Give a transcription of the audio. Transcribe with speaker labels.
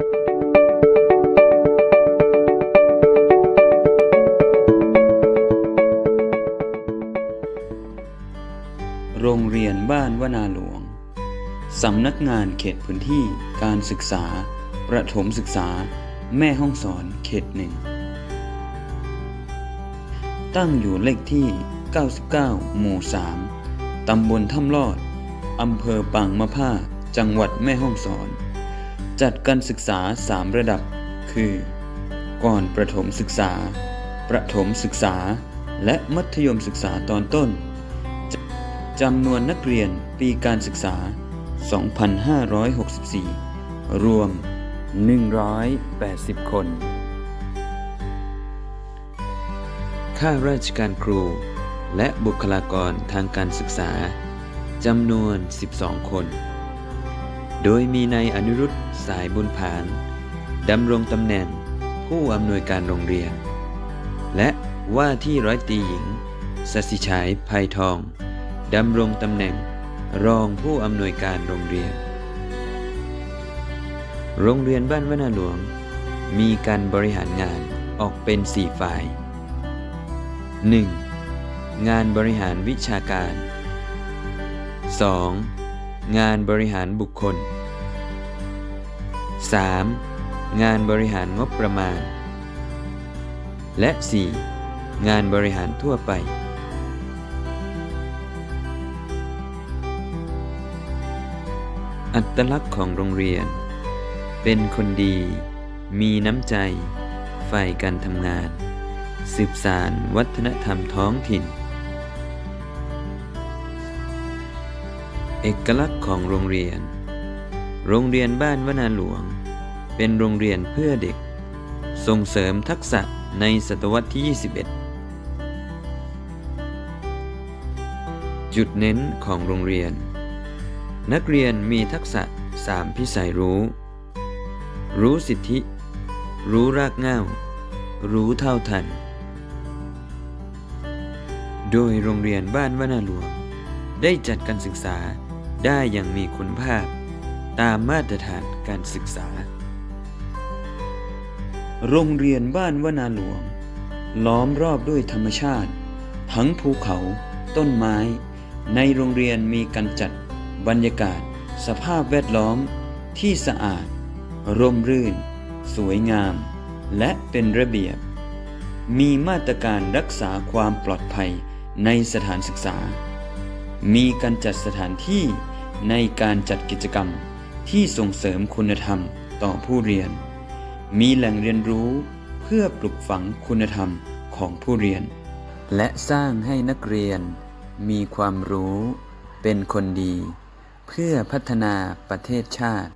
Speaker 1: โรงเรียนบ้านวนาหลวง สำนักงานเขตพื้นที่การศึกษา ประถมศึกษา แม่ห้องสอนเขตหนึ่ง ตั้งอยู่เลขที่ 99 หมู่ 3 ตำบลถ้ำลอด อำเภอปางมะผ้า จังหวัดแม่ห้องสอน จัดการศึกษา 3 ระดับ คือ ก่อนประถมศึกษา ประถมศึกษา และมัธยมศึกษาตอนต้นจำนวนนักเรียนปีการศึกษา 2564 รวม 180 คน ข้าราชการครู และบุคลากรทางการศึกษา จำนวน 12 คน โดยมีนายอนุรุตสายบุญผานดำรงตำแหน่งผู้อำนวยการโรงเรียน และว่าที่ร้อยตีหญิงสศิฉายภัยทองดำรงตำแหน่งรองผู้อำนวยการโรงเรียน โรงเรียนบ้านวนาหลวง มีการบริหารงานออกเป็น 4 ฝ่าย 1. งานบริหารวิชาการ 2. งานบริหารบุคคล 3. งานบริหารงบประมาณ และ 4. งานบริหารทั่วไป อัตลักษณ์ของโรงเรียน เป็นคนดี มีน้ำใจใฝ่การทำงาน สืบสารวัฒนธรรมท้องถิ่น เอกลักษณ์ของโรงเรียน โรงเรียนบ้านวนาหลวง เป็นโรงเรียนเพื่อเด็ก ส่งเสริมทักษะในศตวรรษที่ 21 จุดเน้นของโรงเรียน นักเรียนมีทักษะ3พิสัยรู้ รู้สิทธิ รู้รากเหง้า รู้เท่าทัน โดยโรงเรียนบ้านวนาหลวงได้จัดการศึกษา ได้อย่างมีคุณภาพ ตามมาตรฐานการศึกษา โรงเรียนบ้านวนาหลวง ล้อมรอบด้วยธรรมชาติ ทั้งภูเขา ต้นไม้ ในโรงเรียนมีการจัดบรรยากาศ สภาพแวดล้อมที่สะอาด ร่มรื่น สวยงาม และเป็นระเบียบ มีมาตรการรักษาความปลอดภัยในสถานศึกษา มีการจัดสถานที่ในการจัดกิจกรรมที่ส่งเสริมคุณธรรมต่อผู้เรียน มีแหล่งเรียนรู้เพื่อปลุกฝังคุณธรรมของผู้เรียน และสร้างให้นักเรียน มีความรู้เป็นคนดี เพื่อพัฒนาประเทศชาติ